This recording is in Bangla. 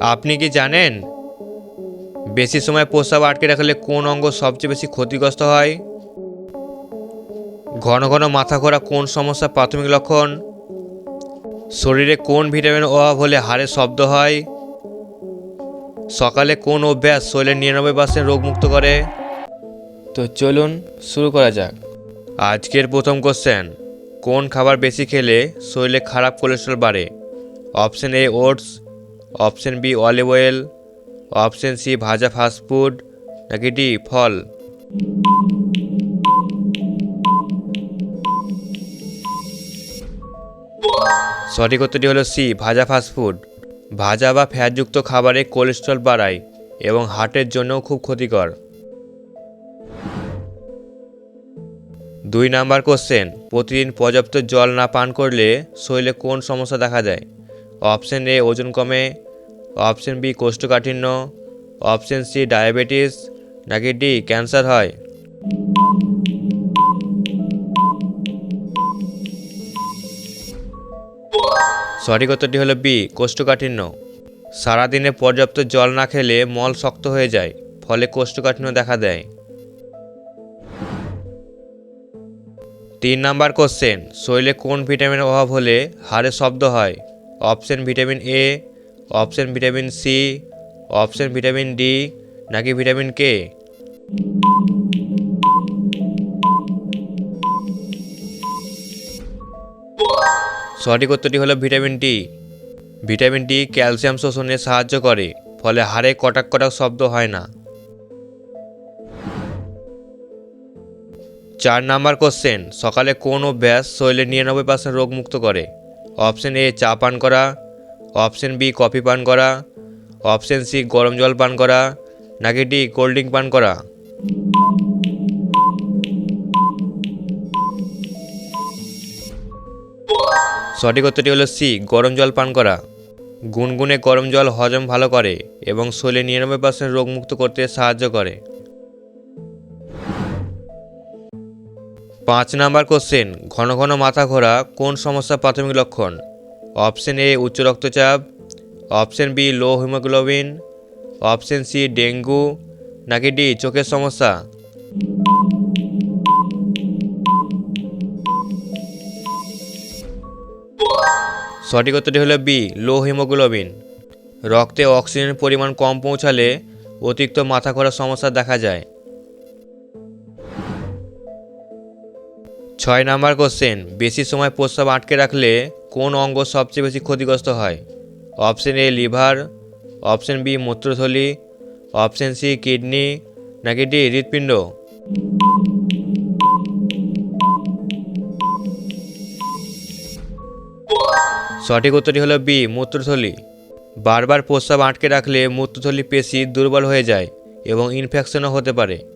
আপনি কি জানেন? বেশি সময় প্রস্রাব আটকে রাখলে কোন অঙ্গ সবচেয়ে বেশি ক্ষতিগ্রস্ত হয়? ঘন ঘন মাথা ঘোরা কোন সমস্যার প্রাথমিক লক্ষণ? শরীরে কোন ভিটামিন অভাব হলে হাড়ে শব্দ হয়? সকালে কোন অভ্যাস শরীরের নিরানব্বই পার্সেন্ট রোগমুক্ত করে? তো চলুন শুরু করা যাক। আজকের প্রথম কোশ্চেন কোন খাবার বেশি খেলে শরীরে খারাপ কোলেস্ট্রল বাড়ে? Option A oats option B olive oil, option C ভাজা ফাস্টফুড নাকি ডি ফল? সঠিক উত্তরটি হলো সি, ভাজা ফাস্টফুড ভাজা বা ফ্যাটযুক্ত খাবারে কোলেস্ট্রল বাড়ায় এবং হার্টের জন্যও খুব ক্ষতিকর। দুই নাম্বার কোশ্চেন প্রতিদিন পর্যাপ্ত জল না পান করলে শরীরে কোন সমস্যা দেখা যায় অপশন এ, ওজন কমে অপশন বি কোষ্ঠকাঠিন্য, অপশন সি ডায়াবেটিস, নাকি ডি ক্যান্সার হয়? সঠিক উত্তরটি হলো বি, কোষ্ঠকাঠিন্য। সারাদিনে পর্যাপ্ত জল না খেলে মল শক্ত হয়ে যায়, ফলে কোষ্ঠকাঠিন্য দেখা দেয়। তিন নাম্বার কোশ্চেন, শরীরে কোন ভিটামিনের অভাব হলে হাড়ে শব্দ হয়? Option vitamin A option vitamin C option vitamin D নাকি ভিটামিন কে সঠিক উত্তরটি হলো vitamin D vitamin D calcium শোষণে সাহায্য করে, ফলে হাড়ে কটাক কটাক শব্দ হয় না। চার নাম্বার কোশ্চেন সকালে কোন অভ্যাস শরীরে নিরানব্বই পার্সেন্ট রোগ মুক্ত করে? অপশন এ চা পান করা। অপশন বি, কফি পান করা। অপশন সি, গরম জল পান করা। নাকি ডি, কোল্ড ড্রিঙ্ক পান করা। সঠিক উত্তরটি হলো সি, গরম জল পান করা। গুনগুনে গরম জল হজম ভালো করে এবং শরীরে নিরানব্বই পার্সেন্ট রোগমুক্ত করতে সাহায্য করে। পাঁচ নাম্বার কোশ্চেন, ঘন ঘন মাথা ঘোরা কোন সমস্যার প্রাথমিক লক্ষণ? অপশন এ উচ্চ রক্তচাপ, option B low haemoglobin, option C dengue, নাকি ডি চোখের সমস্যা? সঠিক উত্তরটি হলো বি, লো হিমোগ্লোবিন। রক্তে অক্সিজেনের পরিমাণ কম পৌঁছালে অতিরিক্ত মাথা ঘোরার সমস্যা দেখা যায়। ছয় নাম্বার কোশ্চেন, বেশি সময় প্রস্রাব আটকে রাখলে কোন অঙ্গ সবচেয়ে বেশি ক্ষতিগ্রস্ত হয়? Option A, liver, option B, মূত্রথলি, option C, kidney, নাকি ডি, হৃৎপিণ্ড? সঠিক উত্তরটি হলো বি, মূত্রথলি। বারবার প্রস্রাব আটকে রাখলে মূত্রথলি পেশি দুর্বল হয়ে যায় এবং ইনফেকশনও হতে পারে।